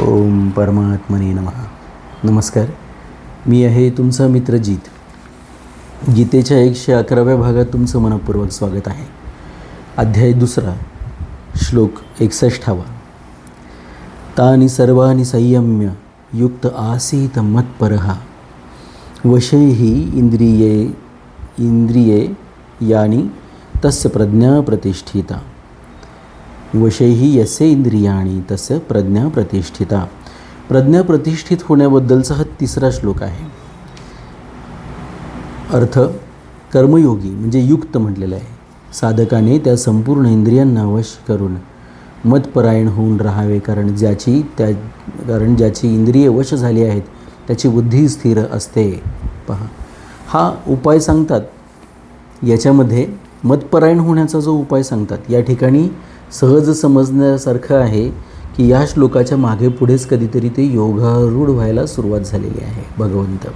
ओम परमात्मने नमः. नमस्कार. मी आहे तुमचा मित्र जीत. गीतेच्या एकशे अकराव्या भागात तुमचं मनपूर्वक स्वागत आहे. अध्याय दुसरा श्लोक एकसष्टावा तानि सर्वाणि संयम्य युक्त आसीत मत्परहा वशैहि इंद्रिये इंद्रिये यानी तस्य प्रज्ञा प्रतिष्ठिता. वशैही यसे इंद्रियाणी तसं प्रज्ञा प्रतिष्ठिता. प्रज्ञा प्रतिष्ठित होण्याबद्दलचा हा तिसरा श्लोक आहे. अर्थ कर्मयोगी म्हणजे युक्त म्हटलेला आहे. साधकाने त्या संपूर्ण इंद्रियांना वश करून मतपरायण होऊन राहावे कारण ज्याची त्या कारण ज्याची इंद्रिये वश झाली आहेत त्याची बुद्धी स्थिर असते. पहा. हा उपाय सांगतात. याच्यामध्ये मतपरायण होण्याचा जो उपाय सांगतात या ठिकाणी सहज समजण्यासारखं आहे की या श्लोकाच्या मागे पुढेच कधीतरी ते योगारूढ व्हायला सुरुवात झालेली आहे भगवंत.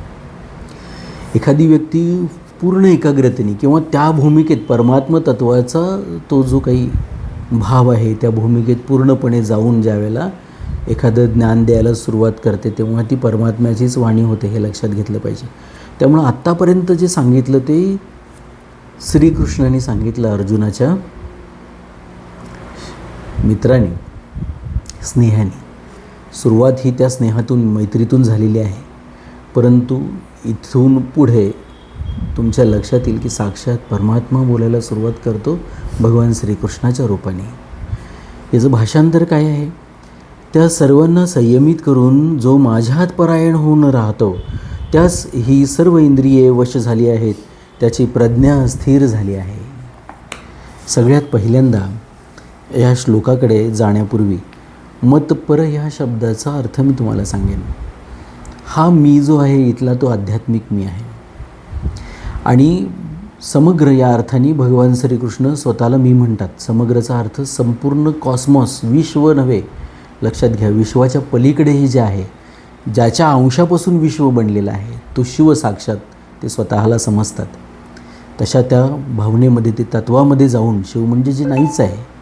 एखादी व्यक्ती पूर्ण एकाग्रतेने किंवा त्या भूमिकेत परमात्म तत्वाचा तो जो काही भाव आहे त्या भूमिकेत पूर्णपणे जाऊन ज्यावेळेला एखादं ज्ञान द्यायला सुरुवात करते तेव्हा ती परमात्म्याचीच वाणी होते हे लक्षात घेतलं पाहिजे. त्यामुळं आत्तापर्यंत जे सांगितलं ते श्रीकृष्णाने सांगितलं अर्जुनाच्या. मित्राने स्नेहाने. सुरुवात ही त्या स्नेहातून मैत्रीतून झालेली आहे. परंतु इथून पुढे तुमच्या लक्षात येईल की साक्षात परमात्मा बोलायला सुरुवात करतो भगवान श्रीकृष्णाच्या रूपाने. याचं भाषांतर काय आहे? त्या सर्वांना संयमित करून जो माझ्यात परायण होऊन राहतो त्यास ही सर्व इंद्रिये वश झाली आहेत त्याची प्रज्ञा स्थिर झाली आहे. सगळ्यात पहिल्यांदा या श्लोकाकडे जाण्यापूर्वी मतपर ह्या शब्दाचा अर्थ मी तुम्हाला सांगेन. हा मी जो आहे इथला तो आध्यात्मिक मी आहे. आणि समग्र या अर्थाने भगवान श्रीकृष्ण स्वतःला मी म्हणतात. समग्रचा अर्थ संपूर्ण कॉस्मॉस विश्व नव्हे लक्षात घ्या विश्वाच्या पलीकडेही जे आहे ज्याच्या अंशापासून विश्व बनलेलं आहे तो शिव साक्षात ते स्वतःला समजतात. तशा त्या भावनेमध्ये ते तत्वामध्ये जाऊन शिव म्हणजे जे नाहीच आहे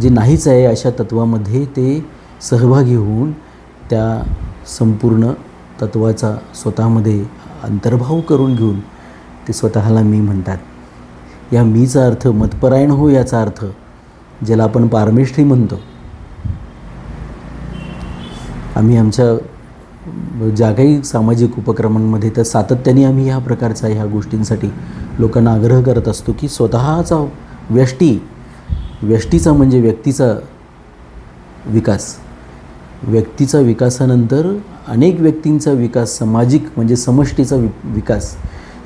जे नाहीच आहे अशा तत्वामध्ये ते सहभागी होऊन त्या संपूर्ण तत्वाचा स्वतःमध्ये अंतर्भाव करून घेऊन ते स्वतःला मी म्हणतात. या मीचा अर्थ मतपरायण हो याचा अर्थ ज्याला आपण पारमेष्ठी म्हणतो. आम्ही आमच्या ज्या काही सामाजिक उपक्रमांमध्ये तर सातत्याने आम्ही ह्या प्रकारचा ह्या गोष्टींसाठी लोकांना आग्रह करत असतो की स्वतःचा व्यष्टी व्यष्टीचा म्हणजे व्यक्तीचा विकास. व्यक्तीचा विकासानंतर अनेक व्यक्तींचा विकास सामाजिक म्हणजे समष्टीचा वि विकास.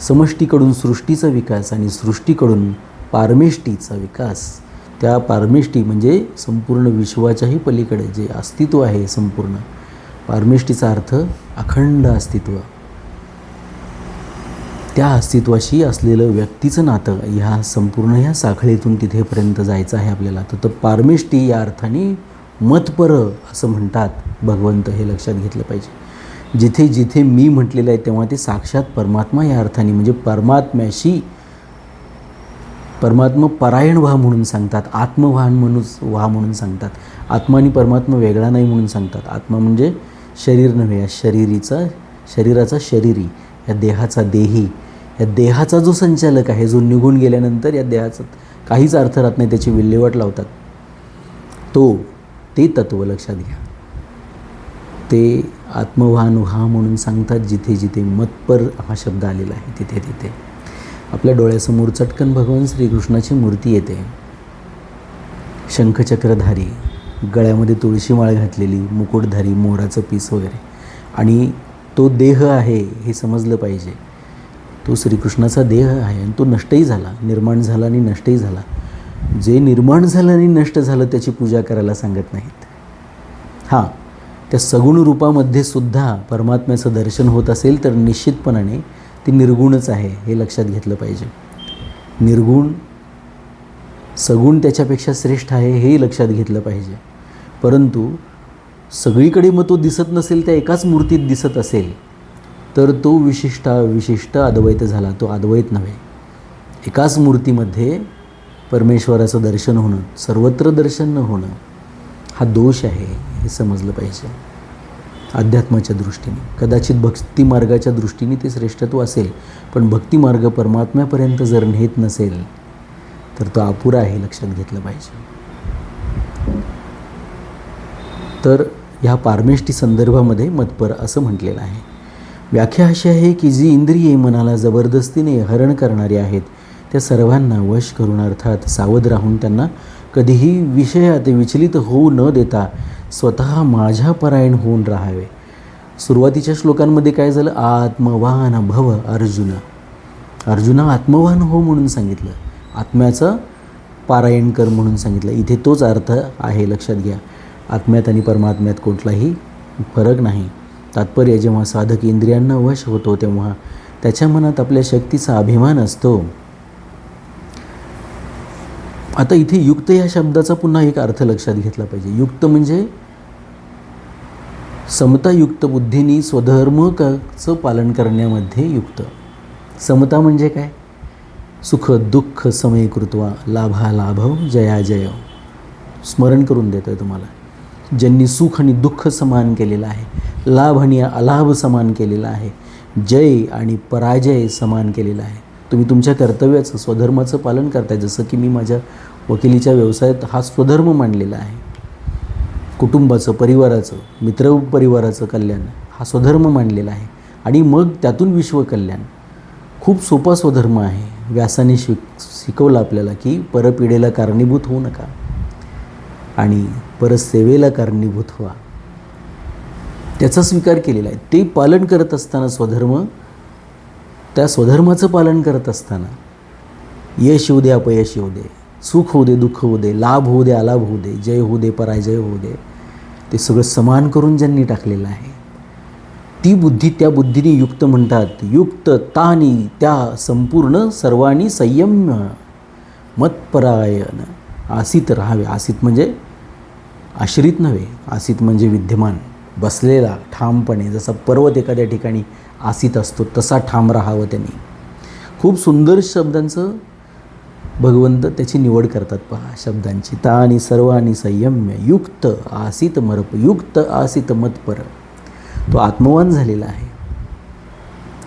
समष्टीकडून सृष्टीचा विकास आणि सृष्टीकडून पारमेष्टीचा विकास. त्या पारमेष्टी म्हणजे संपूर्ण विश्वाच्याही पलीकडे जे अस्तित्व आहे संपूर्ण. पारमेष्टीचा अर्थ अखंड अस्तित्व. त्या अस्तित्वाशी असलेलं व्यक्तीचं नातं ह्या संपूर्ण ह्या साखळीतून तिथेपर्यंत जायचं आहे आपल्याला. तर पारमिष्टी पारमेष्टी या अर्थाने मतपर असं म्हणतात. भगवंत हे लक्षात घेतलं पाहिजे. जिथे जिथे मी म्हटलेलं आहे तेव्हा ते साक्षात परमात्मा या अर्थाने म्हणजे परमात्म्याशी परमात्मा परायण व्हा म्हणून सांगतात. आत्मवाहन म्हणून व्हा म्हणून सांगतात. आत्मा आणि परमात्मा वेगळा नाही म्हणून सांगतात. आत्मा म्हणजे शरीर नव्हे या शरीरीचा शरीराचा शरीरी या देहाचा देही. या देहाचा जो संचालक आहे जो निघून गेल्यानंतर या देहाचा काहीच अर्थ राहत नाही त्याची विल्हेवाट लावतात. तो ते तत्त्व लक्षात घ्या. ते आत्मवाहन व्हा म्हणून सांगतात जिथे जिथे मतपर हा शब्द आलेला आहे तिथे तिथे. आपल्या डोळ्यासमोर चटकन भगवान श्रीकृष्णाची मूर्ती येते. शंखचक्रधारी गळ्यामध्ये तुळशी माळ घातलेली मुकुटधारी मोराचं पीस वगैरे. आणि तो देह आहे हे समजलं पाहिजे. तो श्रीकृष्णाचा देह आहे आणि तो नष्टही झाला निर्माण झाला आणि नष्टही झाला. जे निर्माण झालं आणि नष्ट झालं त्याची पूजा करायला सांगत नाहीत. हां त्या सगुण रूपामध्ये सुद्धा परमात्म्याचं दर्शन होत असेल तर निश्चितपणाने ती निर्गुणच आहे हे लक्षात घेतलं पाहिजे. निर्गुण सगुण त्याच्यापेक्षा श्रेष्ठ आहे हेही लक्षात घेतलं पाहिजे. परंतु सगळीकडे मग तो दिसत नसेल त्या एकाच मूर्तीत दिसत असेल तर तो विशिष्ट विशिष्ट अद्वैत झाला तो अद्वैत नव्हे. एकाच मूर्तीमध्ये परमेश्वराचं दर्शन होणं सर्वत्र दर्शन न होणं हा दोष आहे हे समजलं पाहिजे. अध्यात्माच्या दृष्टीने. कदाचित भक्ती मार्गाच्या दृष्टीने ते श्रेष्ठत्व असेल पण भक्तिमार्ग परमात्म्यापर्यंत जर नेत नसेल तर तो अपुरा आहे लक्षात घेतलं पाहिजे. तर ह्या पारमेष्टी संदर्भामध्ये मतपर असं म्हटलेलं आहे. व्याख्या अशी आहे की जी इंद्रिये मनाला जबरदस्तीने हरण करणारी आहेत त्या सर्वांना वश करून अर्थात सावध राहून त्यांना कधीही विषयात विचलित होऊ न देता स्वतः माझ्या परायण होऊन राहावे. सुरुवातीच्या श्लोकांमध्ये काय झालं? आत्मवान भव अर्जुन. अर्जुना आत्मवान हो म्हणून सांगितलं. आत्म्याचं पारायण कर म्हणून सांगितलं. इथे तोच अर्थ आहे लक्षात घ्या. आत्म्यात आणि परमात्म्यात कुठलाही फरक नाही. तात्पर्य जेव्हा साधक इंद्रियांना वश होतो तेव्हा त्याच्या मनात आपल्या शक्तीचा अभिमान असतो. आता इथे युक्त या शब्दाचा पुन्हा एक अर्थ लक्षात घेतला पाहिजे. युक्त म्हणजे समतायुक्त बुद्धीनी स्वधर्मकाचं पालन करण्यामध्ये युक्त. समता म्हणजे काय? सुख दुःख समय कृत्वा लाभा लाभव जया जय स्मरण करून देतो आहे तुम्हाला. ज्यांनी सुख आणि दुःख समान केलेलं आहे लाभ आणि अलाभ समान केलेला आहे. जय आणि पराजय समान केलेला आहे. तुम्ही तुमच्या कर्तव्याचं स्वधर्माचं पालन करताय. जसं की मी माझ्या वकिलीच्या व्यवसायात हा स्वधर्म मांडलेला आहे. कुटुंबाचं परिवाराचं मित्र परिवाराचं कल्याण हा स्वधर्म मांडलेला आहे. आणि मग त्यातून विश्वकल्याण खूप सोपा स्वधर्म आहे. व्यासाने शिक शिकवलं आपल्याला की परपिढेला कारणीभूत होऊ नका. आणि परसेवेला कारणीभूत व्हा. त्याचा स्वीकार केलेला आहे. ते पालन करत असताना स्वधर्म त्या स्वधर्माचं पालन करत असताना यश येऊ दे अपयश येऊ दे सुख होऊ दे दुःख होऊ दे लाभ होऊ दे अलाभ होऊ दे जय होऊ दे पराजय होऊ दे ते सगळं समान करून ज्यांनी टाकलेलं आहे ती बुद्धी त्या बुद्धीने युक्त म्हणतात. युक्त तानी त्या संपूर्ण सर्वांनी संयम्य मतपरायण आसित राहावे. आसित म्हणजे आश्रित नव्हे आसित म्हणजे विद्यमान. बसलेला ठामपणे जसा पर्वत एखाद्या ठिकाणी आसित असतो तसा ठाम राहावं त्यांनी. खूप सुंदर शब्दांचं भगवंत त्याची निवड करतात पहा शब्दांची. ता आणि सर्व आणि संयम्य युक्त आसित मरप युक्त आसित मतपर. तो आत्मवान झालेला आहे.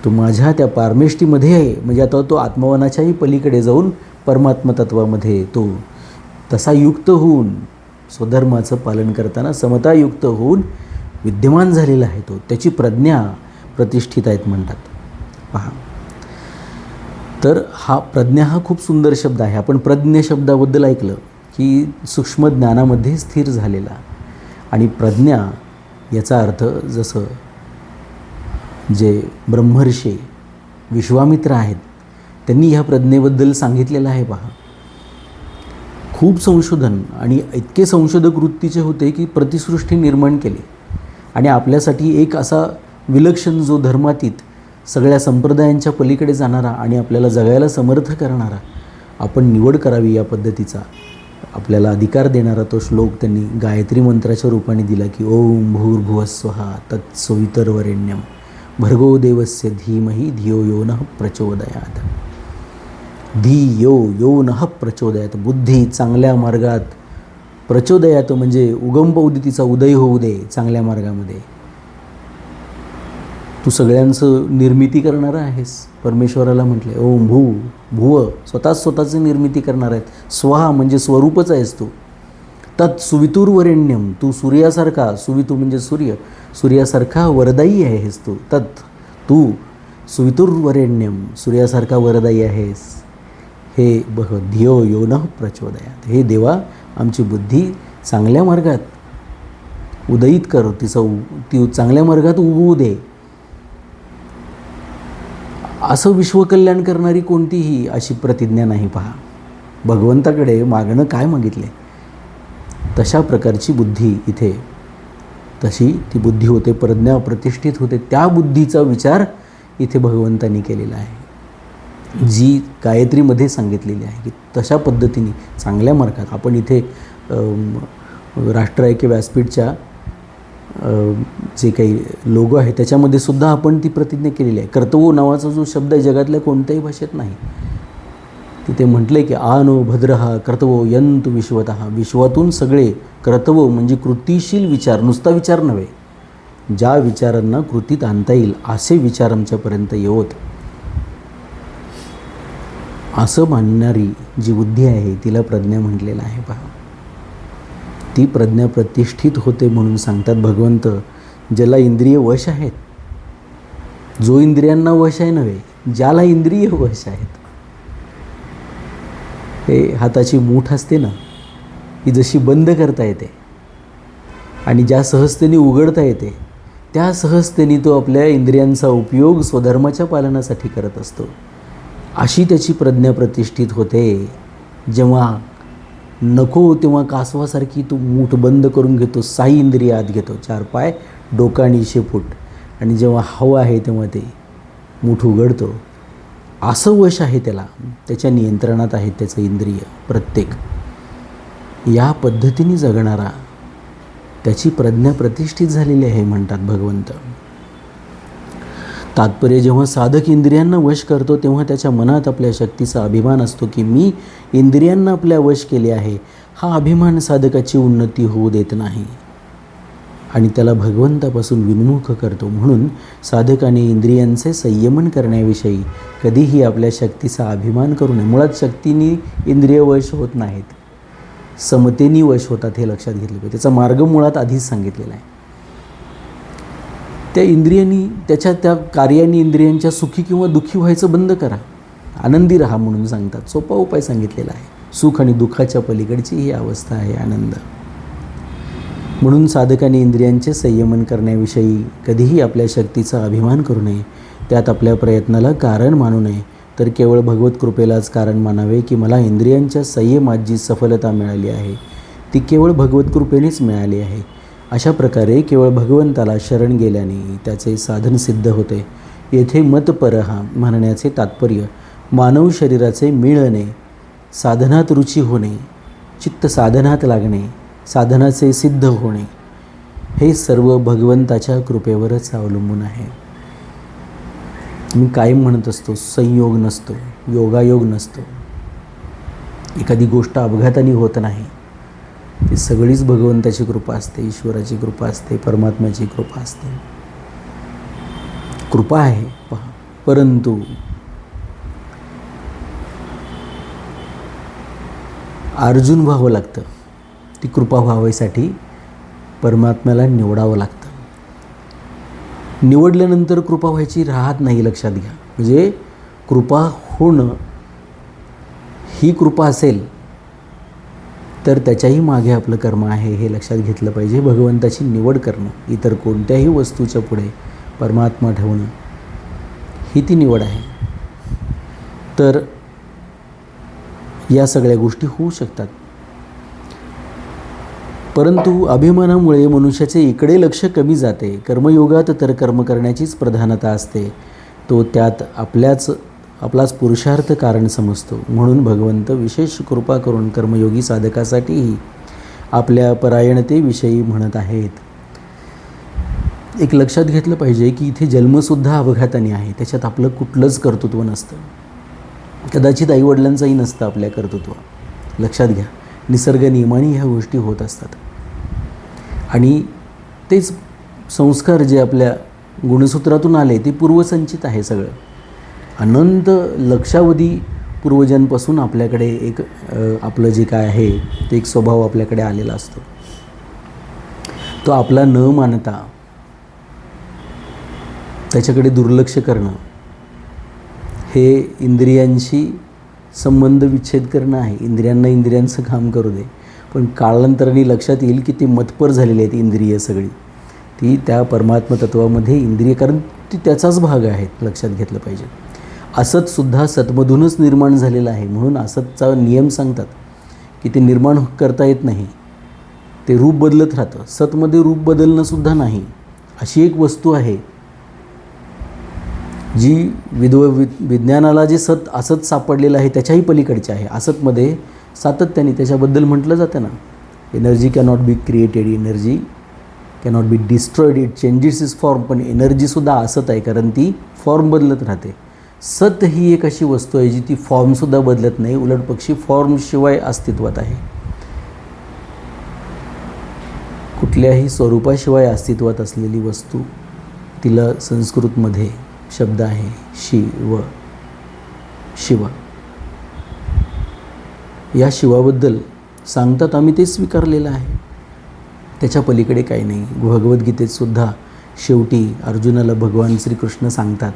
तो माझ्या त्या पारमेष्टीमध्ये आहे. म्हणजे आता तो आत्मवानाच्याही पलीकडे जाऊन परमात्मतत्वामध्ये तो तसा युक्त होऊन स्वधर्माचं पालन करताना समतायुक्त होऊन विद्यमान झालेला आहे तो. त्याची प्रज्ञा प्रतिष्ठित आहेत म्हणतात. पहा. तर हा प्रज्ञा हा खूप सुंदर शब्द आहे. आपण प्रज्ञ शब्दाबद्दल ऐकलं की सूक्ष्म ज्ञानामध्ये स्थिर झालेला. आणि प्रज्ञा याचा अर्थ जसं जे ब्रह्मर्षी विश्वामित्र आहेत त्यांनी ह्या प्रज्ञेबद्दल सांगितलेलं आहे पहा. खूप संशोधन आणि इतके संशोधक वृत्तीचे होते की प्रतिसृष्टी निर्माण केली. आणि आपल्यासाठी एक असा विलक्षण जो धर्मातीत सगळ्या संप्रदायांच्या पलीकडे जाणारा आणि आपल्याला जगायला समर्थ करणारा आपण निवड करावी या पद्धतीचा आपल्याला अधिकार देणारा तो श्लोक त्यांनी गायत्री मंत्राच्या रूपाने दिला की ओम भूर्भुवस्वहा तत्सवितरवरेण्यम भर्गो देवस्य धीमही धियो यो न प्रचोदयात. धी यो यो न प्रचोदयात. बुद्धी चांगल्या मार्गात प्रचोदयात म्हणजे उगम तिचा उदय होऊ दे चांगल्या मार्गामध्ये. तू सगळ्यांचं निर्मिती करणार आहेस. परमेश्वराला म्हटले ओम भू भुव स्वतःच स्वतःची निर्मिती करणार आहेत. स्वहा म्हणजे स्वरूपच आहेस तू. तत् सुवितुर्वरेण्यम तू सूर्यासारखा सुवितू म्हणजे सूर्य. सूर्यासारखा वरदायी आहेस तू. तत् तू सुवितुर्वरेण्यम सूर्यासारखा वरदायी आहेस. हे बघ धियो योन प्रचोदयात. हे देवा आमची बुद्धी चांगल्या मार्गात उदयित कर तिचा उ ती चांगल्या मार्गात उगवू दे. असं विश्वकल्याण करणारी कोणतीही अशी प्रतिज्ञा नाही पहा. भगवंताकडे मागणं काय मागितले? तशा प्रकारची बुद्धी इथे तशी ती बुद्धी होते प्रज्ञा प्रतिष्ठित होते त्या बुद्धीचा विचार इथे भगवंतांनी केलेला आहे. जी गायत्रीमध्ये सांगितलेली आहे की तशा पद्धतीने चांगल्या मार्गात आपण इथे राष्ट्र ऐक्य व्यासपीठच्या जे काही लोगो आहे त्याच्यामध्ये सुद्धा आपण ती प्रतिज्ञा केलेली आहे. कर्तव्य नावाचा जो शब्द आहे जगातल्या कोणत्याही भाषेत नाही. तिथे म्हटले की आनो भद्रहा कर्तवो यंत विश्वत. विश्वातून सगळे कर्तव्य म्हणजे कृतीशील विचार नुसता विचार नव्हे. ज्या विचारांना कृतीत आणता येईल असे विचार आमच्यापर्यंत येवत. असं मानणारी जी बुद्धी आहे तिला प्रज्ञा म्हटलेलं आहे पहा. ती प्रज्ञा प्रतिष्ठित होते म्हणून सांगतात भगवंत ज्याला इंद्रिय वश आहेत जो इंद्रियांना वश आहे नव्हे ज्याला इंद्रिय वश आहेत. हे हाताची मूठ असते ना ही जशी बंद करता येते आणि ज्या सहजतेने उघडता येते त्या सहजतेने तो आपल्या इंद्रियांचा उपयोग स्वधर्माच्या पालनासाठी करत असतो. अशी त्याची प्रज्ञा प्रतिष्ठित होते. जेव्हा नको तेव्हा कासवासारखी तो मूठ बंद करून घेतो साई इंद्रिय आत घेतो चार पाय डोका आणि शेपूट आणि जेव्हा हवं आहे तेव्हा ते मूठ उघडतो. असं वश आहे त्याला. त्याच्या नियंत्रणात आहे त्याचं इंद्रिय प्रत्येक. या पद्धतीने जगणारा त्याची प्रज्ञा प्रतिष्ठित झालेली आहे म्हणतात भगवंत. तात्पर्य जेव्हा साधक इंद्रियांना वश करतो तेव्हा त्याच्या मनात आपल्या शक्तीचा अभिमान असतो की मी इंद्रियांना आपल्या वश केले आहे. हा अभिमान साधकाची उन्नती होऊ देत नाही. आणि त्याला भगवंतापासून विन्मुख करतो. म्हणून साधकाने इंद्रियांचे संयमन करण्याविषयी कधीही आपल्या शक्तीचा अभिमान करू नये. मुळात शक्तीने इंद्रिय वश होत नाहीत. समतेनी वश होतात हे लक्षात घेतले पाहिजे. त्याचा मार्ग मुळात आधीच सांगितलेला आहे. त्या इंद्रियांनी त्याच्या त्या कार्याने इंद्रियांच्या सुखी किंवा दुःखी व्हायचं बंद करा. आनंदी राहा म्हणून सांगतात. सोपा उपाय सांगितलेला आहे. सुख आणि दुःखाच्या पलीकडची ही अवस्था आहे आनंद. म्हणून साधकाने इंद्रियांचे संयमन करण्याविषयी कधीही आपल्या शक्तीचा अभिमान करू नये. त्यात आपल्या प्रयत्नाला कारण मानू नये. तर केवळ भगवत कृपेलाच कारण मानावे की मला इंद्रियांच्या संयमात जी सफलता मिळाली आहे ती केवळ भगवत कृपेनेच मिळाली आहे. अशा प्रकारे केवळ भगवंताला शरण गेल्याने त्याचे साधन सिद्ध होते. येथे मतपरहा म्हणण्याचे तात्पर्य मानव शरीराचे मिळणे साधनात रुची होणे चित्त साधनात लागणे साधनाचे सिद्ध होणे हे सर्व भगवंताच्या कृपेवरच अवलंबून आहे. मी कायम म्हणत असतो संयोग नसतो योगायोग नसतो. एखादी गोष्ट अपघाताने होत नाही ती सगळीच भगवंताची कृपा असते ईश्वराची कृपा असते परमात्म्याची कृपा असते. कृपा आहे पहा. परंतु अर्जुन व्हावं लागतं. ती कृपा व्हावीसाठी परमात्म्याला निवडावं लागतं. निवडल्यानंतर कृपा व्हायची राहत नाही लक्षात घ्या. म्हणजे कृपा होणं ही कृपा असेल तर त्याच्याही मागे आपलं कर्म आहे हे लक्षात घेतलं पाहिजे. भगवंताची निवड करणं इतर कोणत्याही वस्तूच्या पुढे परमात्मा ठेवणं ही ती निवड आहे. तर या सगळ्या गोष्टी होऊ शकतात. परंतु अभिमानामुळे मनुष्याचे इकडे लक्ष कमी जाते. कर्मयोगात तर कर्म करण्याचीच प्रधानता असते. तो त्यात आपल्याच आपलाच पुरुषार्थ कारण समजतो. म्हणून भगवंत विशेष कृपा करून कर्मयोगी साधकासाठीही आपल्या परायणतेविषयी म्हणत आहेत. एक लक्षात घेतलं पाहिजे की इथे जन्मसुद्धा अपघाताने आहे. त्याच्यात आपलं कुठलंच कर्तृत्व नसतं. कदाचित आईवडिलांचंही नसतं आपल्या कर्तृत्व. लक्षात घ्या निसर्ग नियमाने ह्या गोष्टी होत असतात. आणि तेच संस्कार जे आपल्या गुणसूत्रातून आले ते पूर्वसंचित आहे सगळं. अनंत लक्षावधी पूर्वजांपासून आपल्याकडे एक आपलं जे काय आहे ते एक स्वभाव आपल्याकडे आलेला असतो. तो आपला न मानता त्याच्याकडे दुर्लक्ष करणं हे इंद्रियांशी संबंध विच्छेद करणं आहे. इंद्रियांना इंद्रियांचं काम करू दे. पण कालांतराने लक्षात येईल की ते मतपर झालेली आहेत इंद्रिय सगळी. ती त्या परमात्म तत्वामध्ये इंद्रिय कारण ती त्याचाच भाग आहेत लक्षात घेतलं पाहिजे. असतसुद्धा सतमधूनच निर्माण झालेलं आहे. म्हणून असतचा नियम सांगतात की ते निर्माण करता येत नाही. ते रूप बदलत राहतं. सतमध्ये रूप बदलणंसुद्धा नाही. अशी एक वस्तू आहे जी विद्व वि विज्ञानाला जे सत असत सापडलेलं आहे त्याच्याही पलीकडचे आहे. असतमध्ये सातत्याने त्याच्याबद्दल म्हटलं जातं ना. Energy cannot be created energy cannot be destroyed it changes is form पण एनर्जीसुद्धा असत आहे कारण ती फॉर्म बदलत राहते. सत ही एक अशी वस्तू आहे जी ती फॉर्मसुद्धा बदलत नाही उलट पक्षी फॉर्मशिवाय अस्तित्वात आहे. कुठल्याही स्वरूपाशिवाय अस्तित्वात असलेली वस्तू तिला संस्कृतमध्ये शब्द आहे शिव शिव. या शिवाबद्दल सांगतात आम्ही ते स्वीकारलेलं आहे. त्याच्या पलीकडे काही नाही. भगवद्गीतेत सुद्धा शेवटी अर्जुनाला भगवान श्रीकृष्ण सांगतात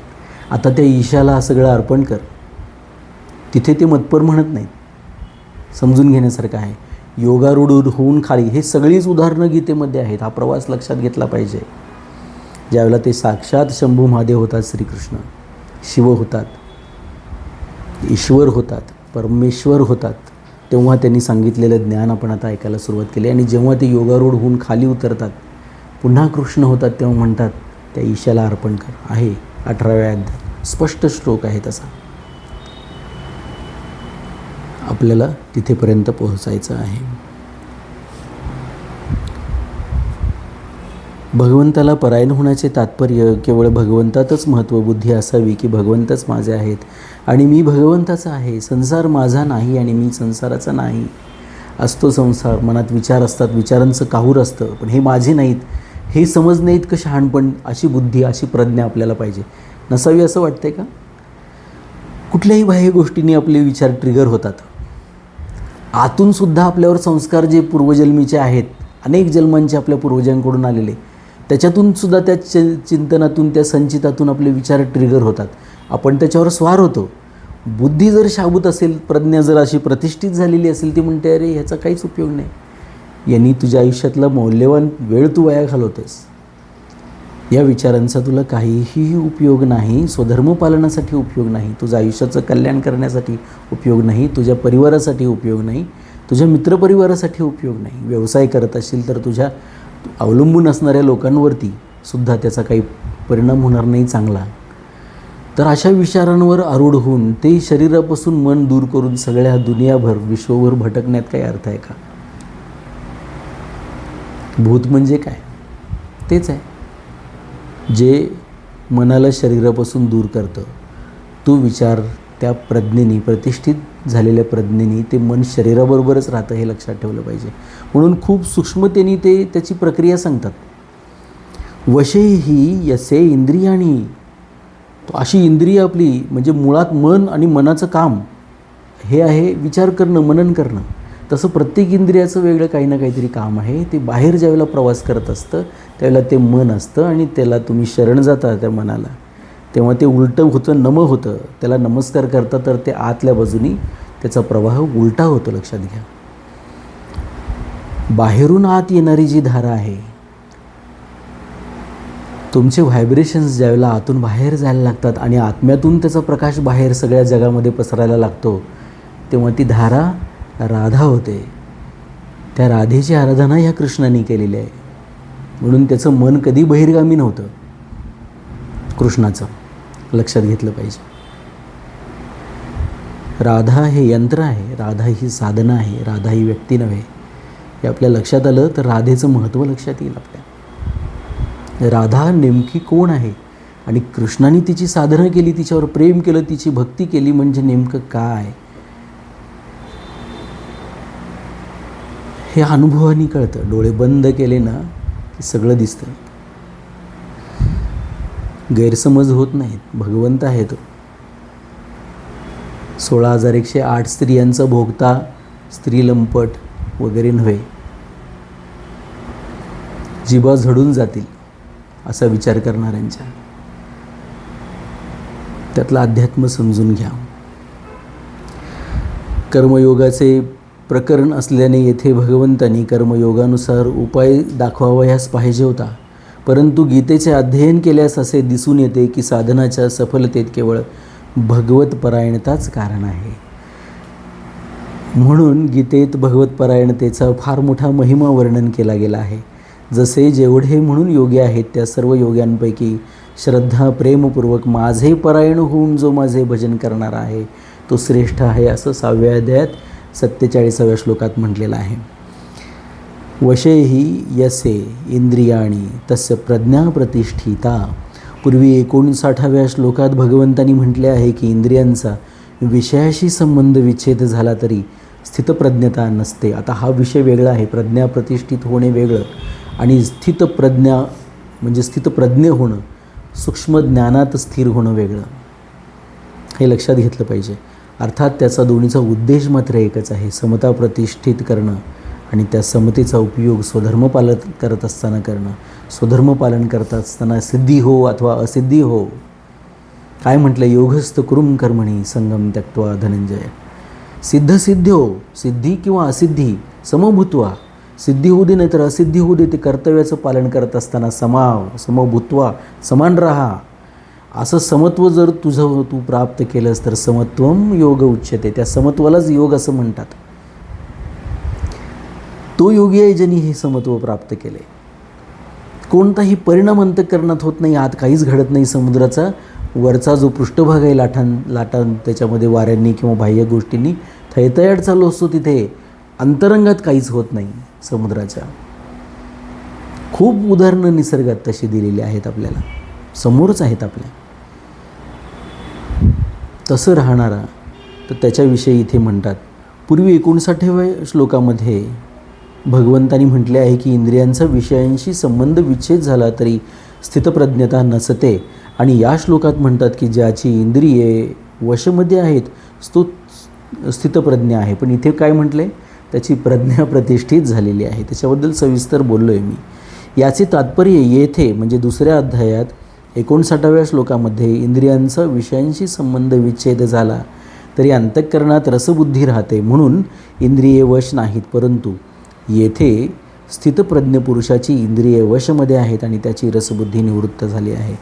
आता त्या ईशाला सगळं अर्पण कर. तिथे ते मतपर म्हणत नाहीत. समजून घेण्यासारखं आहे. योगारूढ होऊन खाली हे सगळीच उदाहरणं गीतेमध्ये आहेत. हा प्रवास लक्षात घेतला पाहिजे. ज्यावेळेला ते साक्षात शंभू महादेव होतात श्रीकृष्ण. शिव होतात. ईश्वर होतात. परमेश्वर होतात. तेव्हा त्यांनी सांगितलेलं ज्ञान आपण आता ऐकायला सुरुवात केली. आणि जेव्हा ते योगारूढ होऊन खाली उतरतात पुन्हा कृष्ण होतात तेव्हा म्हणतात त्या ईशाला अर्पण कर. आहे. अठराव्या अध्यात स्पष्ट श्लोक आहे तसा. आपल्याला तिथेपर्यंत पोहोचायचं आहे. भगवंताला परायण होण्याचे तात्पर्य केवळ भगवंतातच महत्त्वबुद्धी असावी की भगवंतच माझे आहेत? आणि मी भगवंताचा आहे संसार माझा नाही आणि मी संसाराचा नाही. असतो संसार मनात विचार असतात विचारांचं काहूर असतं पण हे माझे नाहीत. हे समजणे इतकं शहाणपण अशी बुद्धी अशी प्रज्ञा आपल्याला पाहिजे. नसावी असं वाटतंय का? कुठल्याही बाह्य गोष्टींनी आपले विचार ट्रिगर होतात. आतूनसुद्धा आपल्यावर संस्कार जे पूर्वजन्मीचे आहेत अनेक जन्मांचे आपल्या पूर्वजांकडून आलेले त्याच्यातून सुद्धा त्या चि चिंतनातून त्या संचितातून आपले विचार ट्रिगर होतात. आपण त्याच्यावर स्वार होतो. बुद्धी जर शाबूत असेल प्रज्ञा जर अशी प्रतिष्ठित झालेली असेल ती म्हणते अरे ह्याचा काहीच उपयोग नाही. यांनी तुझ्या आयुष्यातला मौल्यवान वेळ तू वाया घालवतेस. या विचारांचा तुला काहीही उपयोग नाही स्वधर्म पालनासाठी उपयोग नाही तुझ्या आयुष्याचं कल्याण करण्यासाठी उपयोग नाही तुझ्या परिवारासाठी उपयोग नाही तुझ्या मित्रपरिवारासाठी उपयोग नाही. व्यवसाय करत असशील तर तुझ्या अवलंबून असणाऱ्या लोकांवरती सुद्धा त्याचा काही परिणाम होणार नाही चांगला. तर अशा विचारांवर आरूढ होऊन ते शरीरापासून मन दूर करून सगळ्या दुनियाभर विश्वभर भटकण्यात काही अर्थ आहे का? भूत म्हणजे काय? तेच आहे. जे मनाला शरीरापासून दूर करतं तो विचार त्या प्रज्ञेनी प्रतिष्ठित झालेल्या प्रज्ञेनी ते मन शरीराबरोबरच राहतं हे लक्षात ठेवलं पाहिजे. म्हणून खूप सूक्ष्मतेने ते त्याची प्रक्रिया सांगतात. वशे ही यसे इंद्रियाणी. तो अशी इंद्रिय आपली म्हणजे मुळात मन आणि मनाचं काम हे आहे विचार करणं मनन करणं. तसं प्रत्येक इंद्रियाचं वेगळं काही ना काहीतरी काम आहे. ते बाहेर ज्यावेळेला प्रवास करत असतं त्यावेळेला ते मन असतं आणि त्याला तुम्ही शरण जाता त्या मनाला. तेव्हा ते उलटं होतं नम होतं. त्याला नमस्कार करता तर ते आतल्या बाजूनी त्याचा प्रवाह उलटा होतो लक्षात घ्या. बाहेरून आत येणारी जी धारा आहे तुमचे व्हायब्रेशन्स ज्यावेळेला आतून बाहेर जायला लागतात आणि आत्म्यातून त्याचा प्रकाश बाहेर सगळ्या जगामध्ये पसरायला लागतो तेव्हा ती धारा राधा होते. त्या राधेची आराधना ह्या कृष्णाने केलेली आहे. म्हणून त्याचं मन कधी बहिर्गामी नव्हतं. कृष्णाचं लक्षात घेतलं पाहिजे. राधा हे यंत्र आहे. राधा ही साधना आहे. राधा ही व्यक्ती नव्हे. हे आपल्या लक्षात आलं तर राधेचं महत्त्व लक्षात येईल आपल्या. राधा नेमकी कोण आहे? आणि कृष्णाने तिची साधना केली तिच्यावर प्रेम केलं तिची भक्ती केली म्हणजे नेमकं काय? हे अनुभवाने कळतं. डोळे बंद केले ना की सगळं दिसतं. गैरसमज होत नाहीत. भगवंत आहे तो. सोळा हजार एकशे आठ स्त्रियांचा भोगता स्त्री लंपट वगैरे नव्हे. जिबा झडून जातील असा विचार करणाऱ्यांच्या. त्यातलं अध्यात्म समजून घ्या. कर्मयोगाचे प्रकरण असल्याने येथे भगवंतांनी कर्मयोगानुसार उपाय दाखवावयास पाहिजे होता. परंतु गीतेचे अध्ययन केल्यास असे दिसून येते की साधनाच्या सफलतेत केवळ भगवतपरायणताच कारण आहे. म्हणून गीतेत भगवतपरायणतेचा फार मोठा महिमा वर्णन केला गेला आहे. जसे जेवढे म्हणून योगी आहेत त्या सर्व योग्यांपैकी श्रद्धा प्रेमपूर्वक माझे परायण होऊन जो माझे भजन करणारा आहे तो श्रेष्ठ आहे असं सहाव्या अध्यायात सत्तेचाळीसाव्या श्लोकात म्हटलेलं आहे. वशेही यसे इंद्रियाणी तस्य प्रज्ञा प्रतिष्ठिता. पूर्वी एकोणसाठाव्या श्लोकात भगवंतांनी म्हटले आहे की इंद्रियांचा विषयाशी संबंध विच्छेद झाला तरी स्थितप्रज्ञता नसते. आता हा विषय वेगळा आहे. प्रज्ञा प्रतिष्ठित होणे वेगळं आणि स्थितप्रज्ञा म्हणजे स्थितप्रज्ञ होणं सूक्ष्म ज्ञानात स्थिर होणं वेगळं. हे लक्षात घेतलं पाहिजे. अर्थात त्याचा दोन्हीचा उद्देश मात्र एकच आहे समता प्रतिष्ठित करणं आणि त्या समतेचा उपयोग स्वधर्म पालन करत असताना करणं. स्वधर्म पालन करत असताना सिद्धी हो अथवा असिद्धी हो. काय म्हटलं? योगस्थ कुरुम कर्मणी संगम त्यक्त्वा धनंजय. सिद्ध हो सिद्धी किंवा असिद्धी समभूत्वा. सिद्धी होऊ दे नाहीतर असिद्धी होऊ दे ते कर्तव्याचं पालन करत असताना समाव समभूत्वा समान राहा. असं समत्व जर तुझं तू प्राप्त केलंस तर समत्वम योग उच्चते त्या समत्वालाच योग असं म्हणतात. तो योगी आहे ज्यांनी हे समत्व प्राप्त केले. कोणताही परिणाम अंतकरणात होत नाही आत काहीच घडत नाही समुद्राचा. वरचा जो पृष्ठभाग आहे लाटां लाटां त्याच्यामध्ये वाऱ्यांनी किंवा बाह्य गोष्टींनी थैतयाड चालू असतो तिथे अंतरंगात काहीच होत नाही समुद्राच्या खूप उदाहरणं निसर्गात तशी दिलेली आहेत आपल्याला. समोरच आहेत आपल्या. तसं राहणारा तर त्याच्याविषयी इथे म्हणतात पूर्वी एकोणसाठाव्या श्लोकामध्ये भगवंतानी म्हटले आहे की इंद्रियांचा विषयांशी संबंध विच्छेद झाला तरी स्थितप्रज्ञता नसते. आणि या श्लोकात म्हणतात की ज्याची इंद्रिये वशमध्ये आहेत तो स्थितप्रज्ञ आहे. पण इथे काय म्हटले? त्याची प्रज्ञा प्रतिष्ठित झालेली आहे. त्याच्याबद्दल सविस्तर बोललो आहे मी. याचे तात्पर्य येथे म्हणजे दुसऱ्या अध्यायात एकोणसाठाव्या श्लोकामध्ये इंद्रियांचा विषयांशी संबंध विच्छेद झाला तरी अंतःकरणात रसबुद्धी राहते म्हणून इंद्रिये वश नाहीत. परंतु येथे स्थितप्रज्ञ पुरुषाची इंद्रिये वशमध्ये आहेत आणि त्याची रसबुद्धी निवृत्त झाली आहे.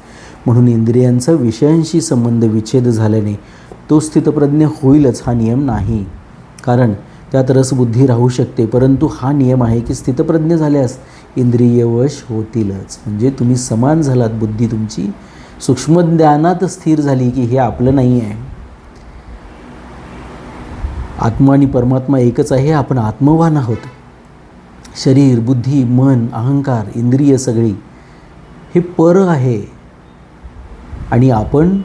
म्हणून इंद्रियांचा विषयांशी संबंध विच्छेद झाल्याने तो स्थितप्रज्ञ होईलच हा नियम नाही. कारण त्यात रसबुद्धी राहू शकते परंतु हा नियम आहे की स्थितप्रज्ञ झाल्यास इंद्रियवश होतीलच. म्हणजे तुम्ही समान झालात बुद्धी तुमची. सूक्ष्मज्ञानात स्थिर झाली की हे आपलं नाही आहे आत्मा आणि परमात्मा एकच आहे आपण आत्मवान आहोत. शरीर बुद्धी मन अहंकार इंद्रिय सगळी हे पर आहे. आणि आपण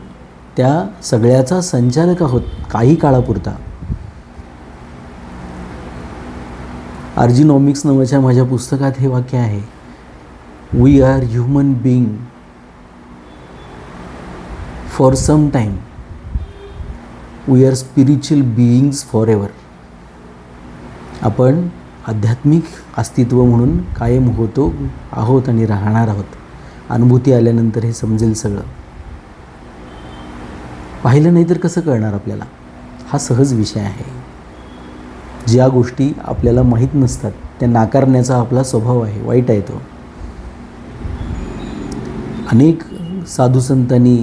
त्या सगळ्याचा संचालक आहोत काही काळापुरता. आर्जिनॉमिक्स नावाच्या माझ्या पुस्तकात हे वाक्य आहे. We are human being for some time we are spiritual beings forever आपण आध्यात्मिक अस्तित्व म्हणून कायम होतो आहोत आणि राहणार आहोत. अनुभूती आल्यानंतर हे समजेल सगळं. पाहिलं नाही तर कसं कळणार आपल्याला? हा सहज विषय आहे. ज्या गोष्टी आपल्याला माहीत नसतात त्या नाकारण्याचा आपला स्वभाव आहे वाईट आहे तो. अनेक साधू संतांनी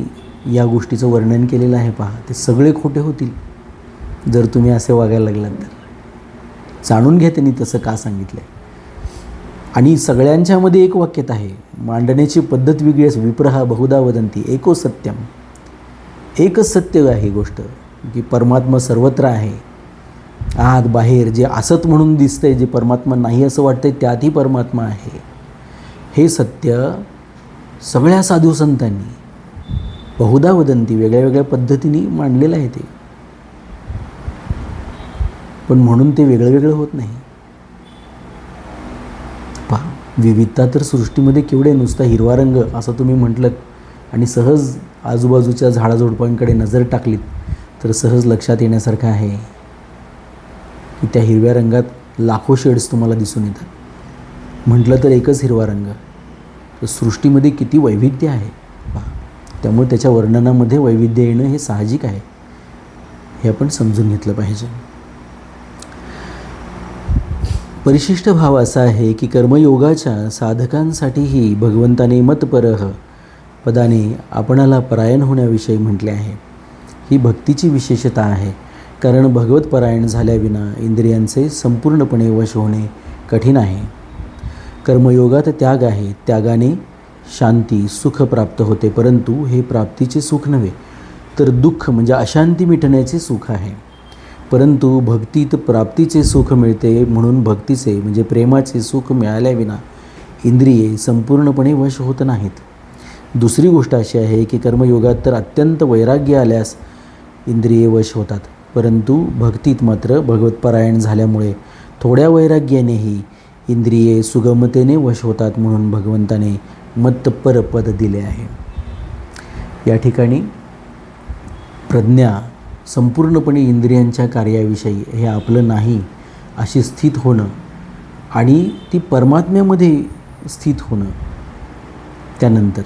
या गोष्टीचं वर्णन केलेलं आहे पहा ते सगळे खोटे होतील जर तुम्ही असे वागायला लागलात तर. जाणून घ्या त्यांनी तसं का सांगितलं आहे आणि सगळ्यांच्यामध्ये एक वाक्यत आहे मांडण्याची पद्धत वेगळी असते विप्रहा बहुधा वदंती एको सत्यम. एकच सत्य आहे ही गोष्ट की परमात्मा सर्वत्र आहे आत बाहेर जे असत म्हणून दिसतंय जे परमात्मा नाही असं वाटतंय त्यातही परमात्मा आहे. हे सत्य सगळ्या साधू संतांनी बहुधा वदंती वेगळ्या वेगळ्या पद्धतीने मांडलेलं आहे ते. पण म्हणून ते वेगळं वेगळं होत नाही. पहा विविधता तर सृष्टीमध्ये केवढे नुसता हिरवा रंग असं तुम्ही म्हटलं आणि सहज आजूबाजूच्या झाडाझुडपांकडे नजर टाकलीत तर सहज लक्षात येण्यासारखं आहे. त्या हिरव्या रंगात लाखो शेड्स तुम्हाला दिसून येतात. म्हटलं तर एकच हिरवा रंग. तर सृष्टीमध्ये किती वैविध्य आहे. त्यामुळे त्याच्या वर्णनामध्ये वैविध्य येणं हे साहजिक आहे. हे आपण समजून घेतलं पाहिजे. परिशिष्ट भाव असा आहे की कर्मयोगाच्या साधकांसाठीही भगवंताने मतपरह पदाने आपणाला परायण होण्याविषयी म्हटले आहे. ही भक्तीची विशेषता आहे. कारण भगवतपरायण झाल्याविना इंद्रियांचे संपूर्णपणे वश होणे कठीण आहे. कर्मयोगात त्याग आहे. त्यागाने शांती सुख प्राप्त होते परंतु हे प्राप्तीचे सुख नव्हे तर दुःख म्हणजे अशांती मिटण्याचे सुख आहे. परंतु भक्तीत प्राप्तीचे सुख मिळते म्हणून भक्तीचे म्हणजे प्रेमाचे सुख मिळाल्याविना इंद्रिये संपूर्णपणे वश होत नाहीत. दुसरी गोष्ट अशी आहे की कर्मयोगात तर अत्यंत वैराग्य आल्यास इंद्रिये वश होतात. परंतु भक्तीत मात्र भगवतपरायण झाल्यामुळे थोड्या वैराग्यानेही इंद्रिये सुगमतेने वश होतात म्हणून भगवंताने मत्पर पद दिले आहे. या ठिकाणी प्रज्ञा संपूर्णपणे इंद्रियांच्या कार्याविषयी हे आपलं नाही अशी स्थित होणं आणि ती परमात्म्यामध्ये स्थित होणं त्यानंतर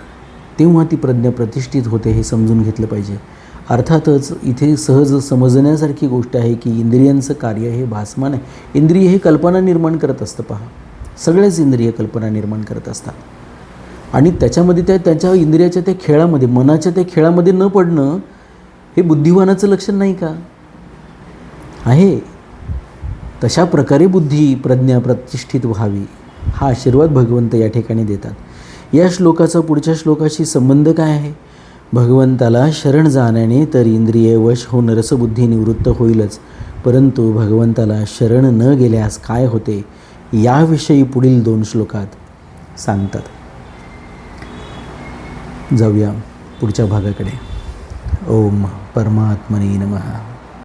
तेव्हा ती प्रज्ञा प्रतिष्ठित होते हे समजून घेतलं पाहिजे. अर्थातच इथे सहज समजण्यासारखी गोष्ट आहे की इंद्रियांचं कार्य हे भासमान आहे. इंद्रिय हे कल्पना निर्माण करत असतं पहा. सगळेच इंद्रिय कल्पना निर्माण करत असतात. आणि त्याच्यामध्ये त्या त्याच्या इंद्रियाच्या त्या खेळामध्ये मनाच्या त्या खेळामध्ये न पडणं हे बुद्धिवानाचं लक्षण नाही का? आहे. तशा प्रकारे बुद्धी प्रज्ञा प्रतिष्ठित व्हावी हा आशीर्वाद भगवंत या ठिकाणी देतात. या श्लोकाचा पुढच्या श्लोकाशी संबंध काय आहे? भगवंताला शरण जाण्याने तर इंद्रिय वश होऊन रसबुद्धी निवृत्त होईलच. परंतु भगवंताला शरण न गेल्यास काय होते? याविषयी पुढील दोन श्लोकात सांगतात. जाऊया पुढच्या भागाकडे. ओम परमात्मने नमः.